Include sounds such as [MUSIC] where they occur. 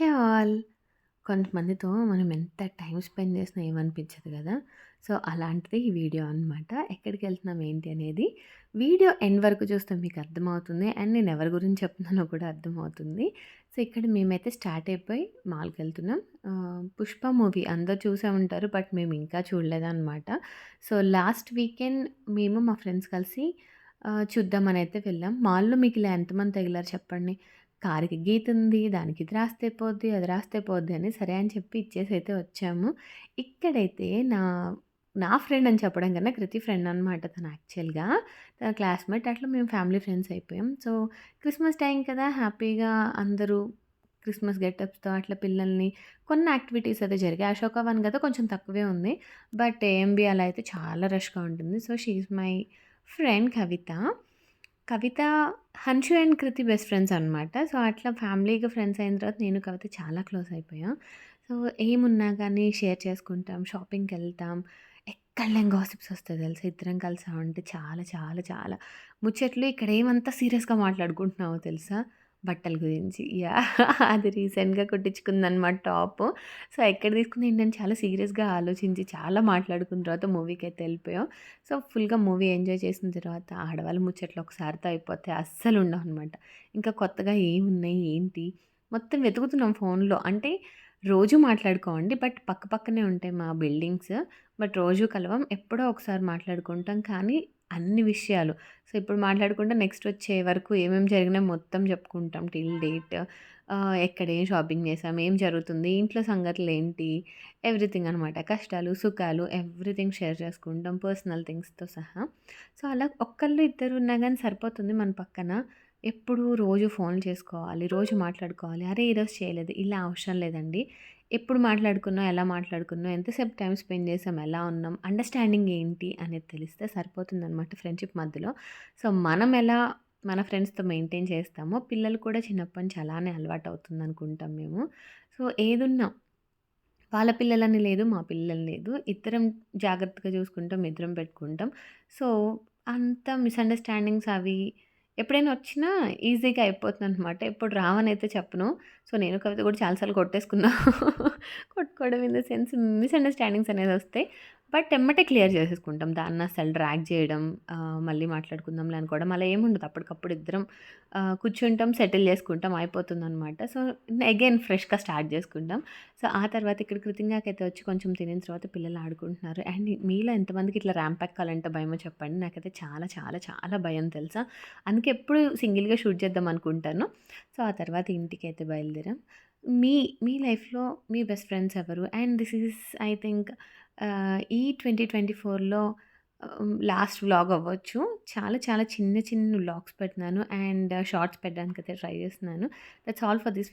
Hey all! కొంతమందితో మనం ఎంత టైం స్పెండ్ చేసినా ఏమనిపించదు కదా సో, అలాంటిది ఈ వీడియో అనమాట. ఎక్కడికెళ్తున్నాం ఏంటి అనేది వీడియో ఎండ్ వరకు చూస్తే మీకు అర్థమవుతుంది. అండ్ నేను ఎవరి గురించి చెప్తున్నానో కూడా అర్థమవుతుంది. సో, ఇక్కడ మేమైతే స్టార్ట్ అయిపోయి మాల్కి వెళ్తున్నాం 'పుష్ప' మూవీ అందరూ చూసే ఉంటారు. బట్ మేము ఇంకా చూడలేదన్నమాట సో, లాస్ట్ వీకెండ్ మేము మా ఫ్రెండ్స్ కలిసి చూద్దామని చూద్దామనైతే వెళ్ళాం. మాల్‌లో మీకు ఇలా ఎంతమంది తగిలారు చెప్పండి? కారుకి గీతుంది, దానికి ఇది రాస్తే పోద్ది, అది రాస్తే పోద్ది అని సరే అని చెప్పి ఇచ్చేసి అయితే వచ్చాము. ఇక్కడైతే నా నా ఫ్రెండ్ అని చెప్పడం కన్నా కృతి ఫ్రెండ్ అనమాట తను యాక్చువల్‌గా. తన క్లాస్‌మేట్ అట్లా మేము ఫ్యామిలీ ఫ్రెండ్స్ అయిపోయాం. సో, క్రిస్మస్ టైం కదా! హ్యాపీగా అందరూ క్రిస్మస్ గెటప్స్‌తో అట్లా పిల్లల్ని కొన్ని యాక్టివిటీస్ అయితే జరిగాయి. అశోక వన్ కదా! కొంచెం తక్కువే ఉంది. బట్ ఏఎంబీ అలా అయితే చాలా రష్‌గా ఉంటుంది. So, she is my friend Kavitha. Kavitha, Hanshu and Kriti best friends అనమాట. సో, అట్లా ఫ్యామిలీగా ఫ్రెండ్స్ అయిన తర్వాత నేను కవిత చాలా క్లోజ్ అయిపోయాం. సో, ఏమున్నా కానీ షేర్ చేసుకుంటాం, షాపింగ్కి వెళ్తాం ఎక్కడలేం గాసిప్స్ వస్తాయి తెలుసు ఇద్దరం కలిసామంటే చాలా చాలా చాలా ముచ్చట్లు ఇక్కడ ఏమంతా సీరియస్‌గా మాట్లాడుకుంటున్నామో తెలుసా! బట్టల గురించి. యా అది రీసెంట్‌గా కుట్టించుకుందనమాట టాప్ సో, ఎక్కడ తీసుకుంది ఏంటని చాలా సీరియస్‌గా ఆలోచించి చాలా మాట్లాడుకున్న తర్వాత మూవీకి అయితే వెళ్ళిపోయాం సో, ఫుల్‌గా మూవీ ఎంజాయ్ చేసిన తర్వాత ఆడవాళ్ళ ముచ్చట్లు ఒకసారితో అయిపోతే అస్సలు ఉండవనమాట. ఇంకా కొత్తగా ఏమున్నాయి, ఏంటి మొత్తం వెతుకుతున్నాం ఫోన్‌లో. అంటే రోజు మాట్లాడుకోండి బట్ పక్క పక్కనే ఉంటాయి మా బిల్డింగ్స్. బట్ రోజు కలవం. ఎప్పుడో ఒకసారి మాట్లాడుకుంటాం. కానీ అన్ని విషయాలు. సో, ఇప్పుడు మాట్లాడుకుంటే నెక్స్ట్ వచ్చే వరకు ఏమేమి జరిగినా మొత్తం చెప్పుకుంటాం టిల్ డేట్. ఎక్కడ ఏం షాపింగ్ చేసాం, ఏం జరుగుతుంది, ఇంట్లో సంగతులు ఏంటి ఎవ్రీథింగ్ అనమాట. కష్టాలు, సుఖాలు ఎవ్రీథింగ్ షేర్ చేసుకుంటాం. పర్సనల్ థింగ్స్‌తో సహా. సో, అలా ఒక్కళ్ళు ఇద్దరు ఉన్నా కానీ సరిపోతుంది మన పక్కన. ఎప్పుడు రోజు ఫోన్‌లు చేసుకోవాలి, రోజు మాట్లాడుకోవాలి. అరే! ఈరోజు చేయలేదు ఇలా అవసరం లేదండి. ఎప్పుడు మాట్లాడుకున్నాం, ఎలా మాట్లాడుకున్నాం, ఎంతసేపు టైం స్పెండ్ చేసాం, ఎలా ఉన్నాం, అండర్‌స్టాండింగ్ ఏంటి అనేది తెలిస్తే సరిపోతుందనమాట ఫ్రెండ్‌షిప్ మధ్యలో. సో, మనం ఎలా మన ఫ్రెండ్స్‌తో మెయింటైన్ చేస్తామో పిల్లలు కూడా చిన్నప్పటి నుంచి అలానే అలవాటు అవుతుంది అనుకుంటాం మేము. సో, ఏదున్నా వాళ్ళ పిల్లలని లేదు, మా పిల్లలని లేదు. ఇద్దరం జాగ్రత్తగా చూసుకుంటాం, ఇద్దరం పెట్టుకుంటాం. సో, అంత మిస్‌అండర్‌స్టాండింగ్స్ అవి ఎప్పుడైనా వచ్చినా ఈజీగా అయిపోతుందనమాట. ఎప్పుడు రావనైతే చెప్పను. సో, నేను కవిత కూడా చాలాసార్లు కొట్టేసుకున్నా [LAUGHS] కొట్టుకోవడం ఇన్ ద సెన్స్ మిస్‌అండర్‌స్టాండింగ్స్ అనేదొస్తాయి. బట్ ఎమ్మటే క్లియర్ చేసేసుకుంటాం. దాన్ని అసలు డ్రాగ్ చేయడం, మళ్ళీ మాట్లాడుకుందాంలే అనుకోవడం అలా ఏముండదు. అప్పటికప్పుడు ఇద్దరం కూర్చుంటాం, సెటిల్ చేసుకుంటాం అయిపోతుందనమాట. సో, అగైన్ ఫ్రెష్‌గా స్టార్ట్ చేసుకుంటాం. సో, ఆ తర్వాత ఇక్కడ కృతిజ్ఞకైతే వచ్చి కొంచెం తినిన తర్వాత పిల్లలు ఆడుకుంటున్నారు. అండ్ మీలో ఎంతమందికి ఇట్లా ర్యాంప్ ఎక్కాలంటే భయమో చెప్పండి. నాకైతే చాలా చాలా చాలా భయం తెలుసా! అందుకే ఎప్పుడు సింగిల్‌గా షూట్ చేద్దాం అనుకుంటాను. సో, ఆ తర్వాత ఇంటికైతే బయలుదేరాం. మీ మీ లైఫ్‌లో మీ బెస్ట్ ఫ్రెండ్స్ ఎవరు? And this is I think ఈ ట్వంటీ ట్వంటీ ఫోర్లో లాస్ట్ వ్లాగ్ అవ్వచ్చు. చాలా చాలా చిన్న చిన్న వ్లాగ్స్ పెడుతున్నాను. అండ్ షార్ట్స్ పెట్టడానికి అయితే ట్రై చేస్తున్నాను. That's all for this